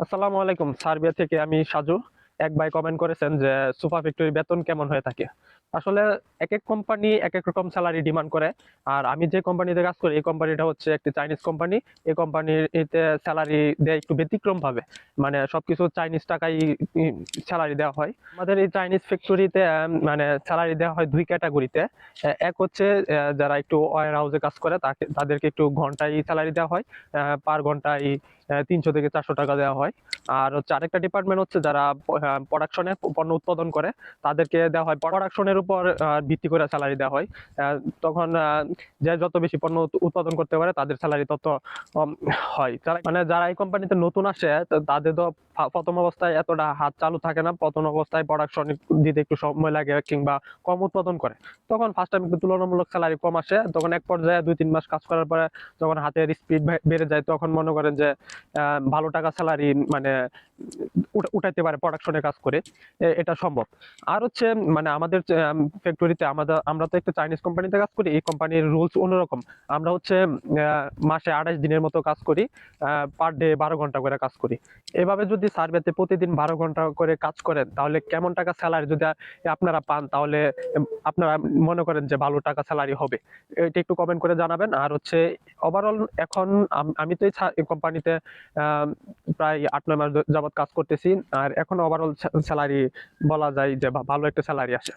আসসালামু আলাইকুম, সার্বিয়া থেকে আমি সাজু। এক ভাই কমেন্ট করেছেন যে, সুফা ফ্যাক্টরি বেতন কেমন হয়ে থাকে? আসলে এক এক কোম্পানি এক এক রকম স্যালারি ডিমান্ড করে। আর আমি যে কোম্পানিতে কাজ করি, এই কোম্পানিটা হচ্ছে একটি চাইনিজ কোম্পানি এই কোম্পানির এতে স্যালারি দেয় একটু ব্যতিক্রম ভাবে। মানে সবকিছু চাইনিজ টাকাই স্যালারি দেওয়া হয়। আমাদের এই চাইনিজ ফ্যাক্টরিতে মানে স্যালারি দেওয়া হয় দুই ক্যাটাগরিতে এক হচ্ছে যারা একটু ওয়ার হাউসে কাজ করে, তাকে, তাদেরকে একটু ঘন্টায় স্যালারি দেওয়া হয়। পার ঘন্টায় তিনশো থেকে চারশো টাকা দেওয়া হয়। আর হচ্ছে আরেকটা ডিপার্টমেন্ট হচ্ছে যারা প্রোডাকশনে পণ্য উৎপাদন করে, তাদেরকে দেওয়া হয়। প্রোডাকশনের উপর ভিত্তি করে স্যালারি দেওয়া হয়। তখন যে যত বেশি পণ্য উৎপাদন করতে পারে, তাদের স্যালারি তত হয়। মানে যারা এই কোম্পানিতে নতুন আসে তাদের তো প্রথম অবস্থায় এতটা হাত চালু থাকে না। প্রথম অবস্থায় প্রোডাকশন দিতে একটু সময় লাগে কিংবা কম উৎপাদন করে। তখন ফার্স্ট টাইম তুলনামূলক স্যালারি কম আসে। তখন এক পর্যায়ে দুই, তিন মাস কাজ করার পরে যখন হাতের স্পিড বেড়ে যায়, তখন মনে করেন যে ভালো টাকা স্যালারি মানে উঠাইতে পারে প্রোডাকশনে কাজ করে। এটা সম্ভব। আর হচ্ছে মানে আমাদের ফ্যাক্টরিতে আমাদের, আমরা তো একটা চাইনিজ কোম্পানিতে কাজ করি, এই কোম্পানির রুলস অন্যরকম। আমরা হচ্ছে মাসে আঠাশ দিনের মতো কাজ করি পার ডে বারো ঘণ্টা করে কাজ করি। এভাবে যদি সার্ভেতে প্রতিদিন বারো ঘণ্টা করে কাজ করেন, তাহলে কেমন টাকা স্যালারি যদি আপনারা পান, তাহলে আপনারা মনে করেন যে ভালো টাকা স্যালারি হবে। এটা একটু কমেন্ট করে জানাবেন। আর হচ্ছে ওভারঅল এখন আমি তো এই কোম্পানিতে প্রায় আট, নয় মাস যাবত কাজ করতেছি। আর এখন ওভারঅল স্যালারি বলা যায় যে ভালো একটা স্যালারি আসে।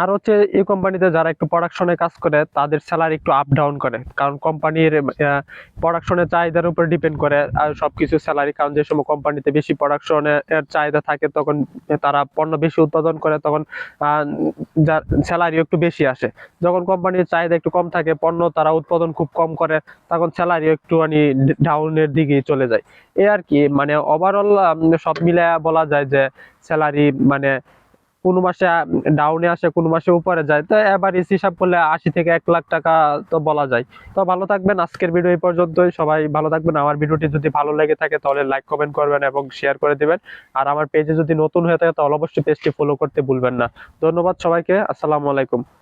আর হচ্ছে এই কোম্পানিতে যারা একটু প্রোডাকশনে কাজ করে, তাদের স্যালারি একটু আপ ডাউন করে। কারণ কোম্পানির প্রোডাকশনের চাহিদার উপর ডিপেন্ড করে, আর সবকিছু স্যালারি কারণ যে সময় কোম্পানিতে বেশি প্রোডাকশনের চাহিদা থাকে, তখন তারা পণ্য বেশি উৎপাদন করে, তখন যার স্যালারি একটু বেশি আসে। যখন কোম্পানির চাহিদা একটু কম থাকে, পণ্য তারা উৎপাদন খুব কম করে, তখন স্যালারি একটু মানে ডাউনের দিকে চলে যায়। এই আর কি মানে ওভারঅল সব মিলে বলা যায় যে স্যালারি মানে কোনো মাসে ডাউনে আসে, কোন মাসে উপরে যায়। তো এভারেজ হিসাব করলে আশি থেকে এক লাখ টাকা তো বলা যায়। তো ভালো থাকবেন, আজকের ভিডিও এই পর্যন্তই। সবাই ভালো থাকবেন। আমার ভিডিওটি যদি ভালো লেগে থাকে, তাহলে লাইক কমেন্ট করবেন এবং শেয়ার করে দিবেন। আর আমার পেজে যদি নতুন হয়ে থাকে, তাহলে অবশ্যই পেজটি ফলো করতে ভুলবেন না। ধন্যবাদ সবাইকে। আসসালামু আলাইকুম।